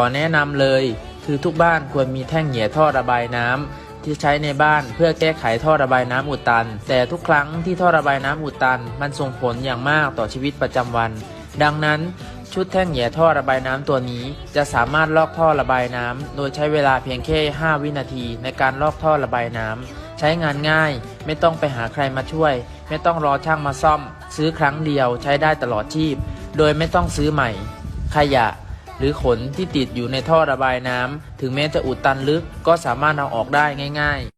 อแนะนำเลย คือทุกบ้านควรมีแท่งเหยียท่อระบายน้ำที่ใช้ในบ้านเพื่อแก้ไขท่อระบายน้ำอุดตัน แต่ทุกครั้งที่ท่อระบายน้ำอุดตัน มันส่งผลอย่างมากต่อชีวิตประจำวัน ดังนั้นชุดแท่งเหยียท่อระบายน้ำตัวนี้ จะสามารถลอกท่อระบายน้ำโดยใช้เวลาเพียงแค่ 5 วินาทีในการลอกท่อระบายน้ำใช้งานง่าย ไม่ต้องไปหาใครมาช่วย ไม่ต้องรอช่างมาซ่อม ซื้อครั้งเดียวใช้ได้ตลอดชีพ โดยไม่ต้องซื้อใหม่ ขยะ หรือขนที่ติดอยู่ในท่อระบายน้ำถึงแม้จะอุดตันลึกก็สามารถเอาออกได้ง่าย ๆ